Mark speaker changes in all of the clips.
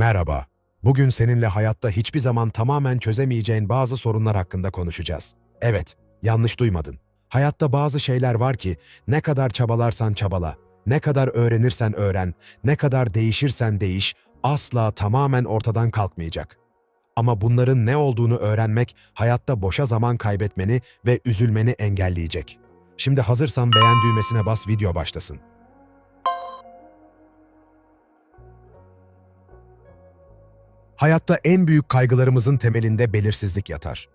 Speaker 1: Merhaba. Bugün seninle hayatta hiçbir zaman tamamen çözemeyeceğin bazı sorunlar hakkında konuşacağız. Evet, yanlış duymadın. Hayatta bazı şeyler var ki ne kadar çabalarsan çabala, ne kadar öğrenirsen öğren, ne kadar değişirsen değiş, asla tamamen ortadan kalkmayacak. Ama bunların ne olduğunu öğrenmek hayatta boşa zaman kaybetmeni ve üzülmeni engelleyecek. Şimdi hazırsan beğen düğmesine bas video başlasın. Hayatta en büyük kaygılarımızın temelinde belirsizlik yatar.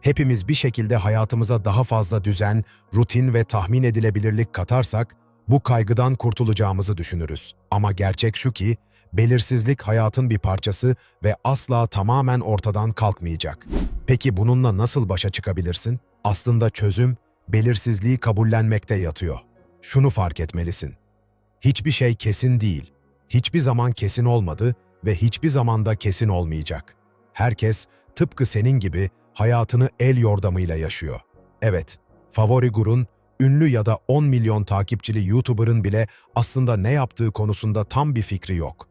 Speaker 1: Hepimiz bir şekilde hayatımıza daha fazla düzen, rutin ve tahmin edilebilirlik katarsak, bu kaygıdan kurtulacağımızı düşünürüz. Ama gerçek şu ki, belirsizlik hayatın bir parçası ve asla tamamen ortadan kalkmayacak. Peki bununla nasıl başa çıkabilirsin? Aslında çözüm, belirsizliği kabullenmekte yatıyor. Şunu fark etmelisin. Hiçbir şey kesin değil. Hiçbir zaman kesin olmadı ve hiçbir zamanda kesin olmayacak. Herkes tıpkı senin gibi hayatını el yordamıyla yaşıyor. Evet, favori gurun, ünlü ya da 10 milyon takipçili YouTuber'ın bile aslında ne yaptığı konusunda tam bir fikri yok.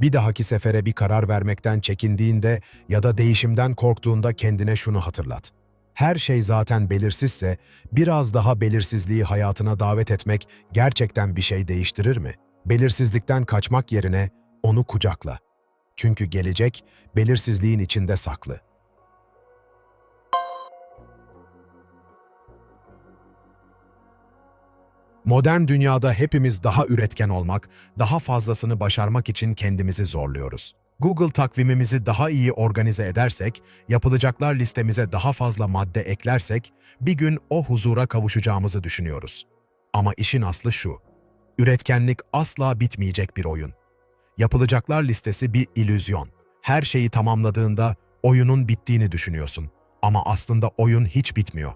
Speaker 1: Bir dahaki sefere bir karar vermekten çekindiğinde ya da değişimden korktuğunda kendine şunu hatırlat. Her şey zaten belirsizse biraz daha belirsizliği hayatına davet etmek gerçekten bir şey değiştirir mi? Belirsizlikten kaçmak yerine onu kucakla. Çünkü gelecek belirsizliğin içinde saklı. Modern dünyada hepimiz daha üretken olmak, daha fazlasını başarmak için kendimizi zorluyoruz. Google takvimimizi daha iyi organize edersek, yapılacaklar listemize daha fazla madde eklersek, bir gün o huzura kavuşacağımızı düşünüyoruz. Ama işin aslı şu, üretkenlik asla bitmeyecek bir oyun. Yapılacaklar listesi bir illüzyon. Her şeyi tamamladığında oyunun bittiğini düşünüyorsun. Ama aslında oyun hiç bitmiyor.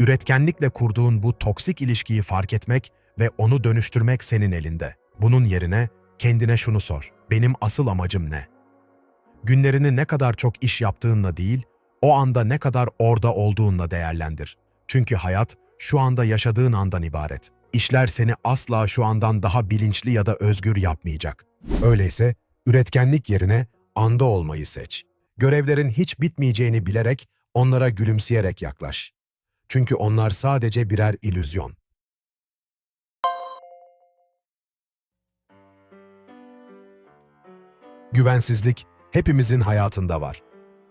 Speaker 1: Üretkenlikle kurduğun bu toksik ilişkiyi fark etmek ve onu dönüştürmek senin elinde. Bunun yerine kendine şunu sor. Benim asıl amacım ne? Günlerini ne kadar çok iş yaptığınla değil, o anda ne kadar orada olduğunla değerlendir. Çünkü hayat şu anda yaşadığın andan ibaret. İşler seni asla şu andan daha bilinçli ya da özgür yapmayacak. Öyleyse üretkenlik yerine anda olmayı seç. Görevlerin hiç bitmeyeceğini bilerek onlara gülümseyerek yaklaş. Çünkü onlar sadece birer illüzyon. Güvensizlik hepimizin hayatında var.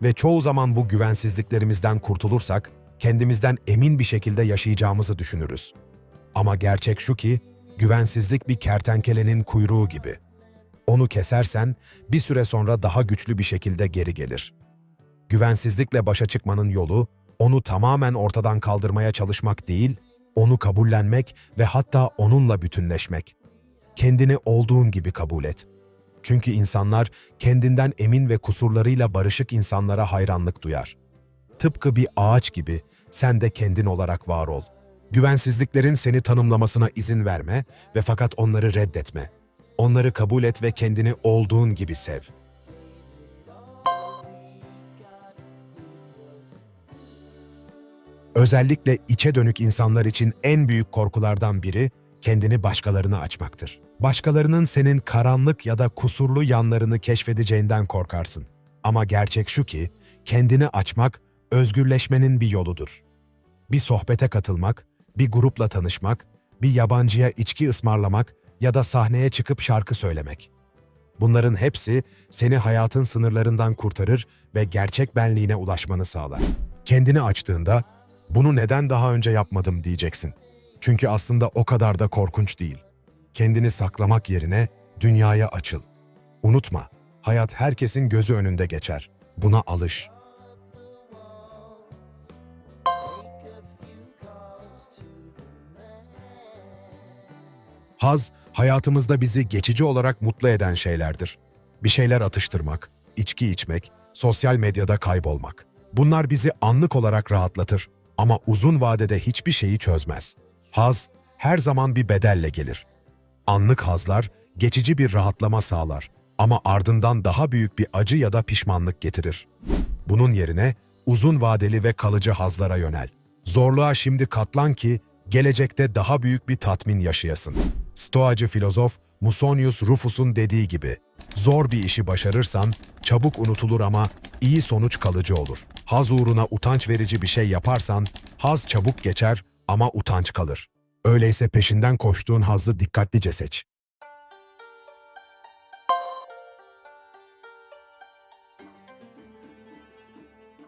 Speaker 1: Ve çoğu zaman bu güvensizliklerimizden kurtulursak, kendimizden emin bir şekilde yaşayacağımızı düşünürüz. Ama gerçek şu ki, güvensizlik bir kertenkelenin kuyruğu gibi. Onu kesersen bir süre sonra daha güçlü bir şekilde geri gelir. Güvensizlikle başa çıkmanın yolu, onu tamamen ortadan kaldırmaya çalışmak değil, onu kabullenmek ve hatta onunla bütünleşmek. Kendini olduğun gibi kabul et. Çünkü insanlar kendinden emin ve kusurlarıyla barışık insanlara hayranlık duyar. Tıpkı bir ağaç gibi sen de kendin olarak var ol. Güvensizliklerin seni tanımlamasına izin verme ve fakat onları reddetme. Onları kabul et ve kendini olduğun gibi sev. Özellikle içe dönük insanlar için en büyük korkulardan biri kendini başkalarına açmaktır. Başkalarının senin karanlık ya da kusurlu yanlarını keşfedeceğinden korkarsın. Ama gerçek şu ki kendini açmak özgürleşmenin bir yoludur. Bir sohbete katılmak, bir grupla tanışmak, bir yabancıya içki ısmarlamak ya da sahneye çıkıp şarkı söylemek. Bunların hepsi seni hayatın sınırlarından kurtarır ve gerçek benliğine ulaşmanı sağlar. Kendini açtığında, bunu neden daha önce yapmadım diyeceksin. Çünkü aslında o kadar da korkunç değil. Kendini saklamak yerine dünyaya açıl. Unutma, hayat herkesin gözü önünde geçer. Buna alış. Haz, hayatımızda bizi geçici olarak mutlu eden şeylerdir. Bir şeyler atıştırmak, içki içmek, sosyal medyada kaybolmak. Bunlar bizi anlık olarak rahatlatır ama uzun vadede hiçbir şeyi çözmez. Haz her zaman bir bedelle gelir. Anlık hazlar geçici bir rahatlama sağlar ama ardından daha büyük bir acı ya da pişmanlık getirir. Bunun yerine uzun vadeli ve kalıcı hazlara yönel. Zorluğa şimdi katlan ki gelecekte daha büyük bir tatmin yaşayasın. Stoacı filozof Musonius Rufus'un dediği gibi, Zor bir işi başarırsan çabuk unutulur ama iyi sonuç kalıcı olur. Haz uğruna utanç verici bir şey yaparsan haz çabuk geçer ama utanç kalır. Öyleyse peşinden koştuğun hazzı dikkatlice seç.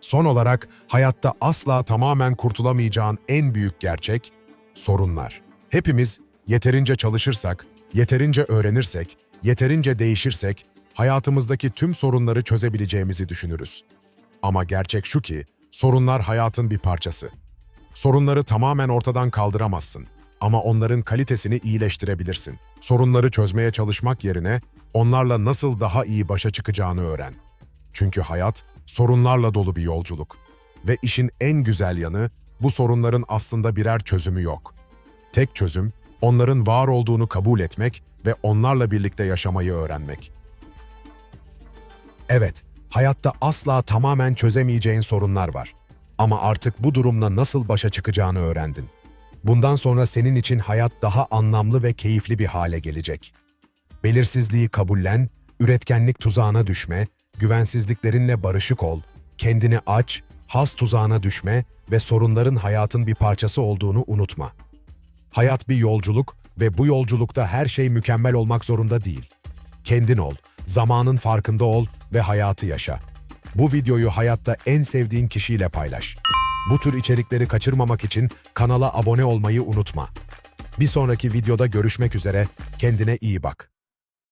Speaker 1: Son olarak hayatta asla tamamen kurtulamayacağın en büyük gerçek sorunlar. Hepimiz yeterince çalışırsak, yeterince öğrenirsek, yeterince değişirsek hayatımızdaki tüm sorunları çözebileceğimizi düşünürüz. Ama gerçek şu ki sorunlar hayatın bir parçası. Sorunları tamamen ortadan kaldıramazsın ama onların kalitesini iyileştirebilirsin. Sorunları çözmeye çalışmak yerine onlarla nasıl daha iyi başa çıkacağını öğren. Çünkü hayat sorunlarla dolu bir yolculuk. Ve işin en güzel yanı bu sorunların aslında birer çözümü yok. Tek çözüm onların var olduğunu kabul etmek ve onlarla birlikte yaşamayı öğrenmek. Evet, hayatta asla tamamen çözemeyeceğin sorunlar var. Ama artık bu durumla nasıl başa çıkacağını öğrendin. Bundan sonra senin için hayat daha anlamlı ve keyifli bir hale gelecek. Belirsizliği kabullen, üretkenlik tuzağına düşme, güvensizliklerinle barışık ol, kendini aç, has tuzağına düşme ve sorunların hayatın bir parçası olduğunu unutma. Hayat bir yolculuk ve bu yolculukta her şey mükemmel olmak zorunda değil. Kendin ol, zamanın farkında ol ve hayatı yaşa. Bu videoyu hayatta en sevdiğin kişiyle paylaş. Bu tür içerikleri kaçırmamak için kanala abone olmayı unutma. Bir sonraki videoda görüşmek üzere, kendine iyi bak.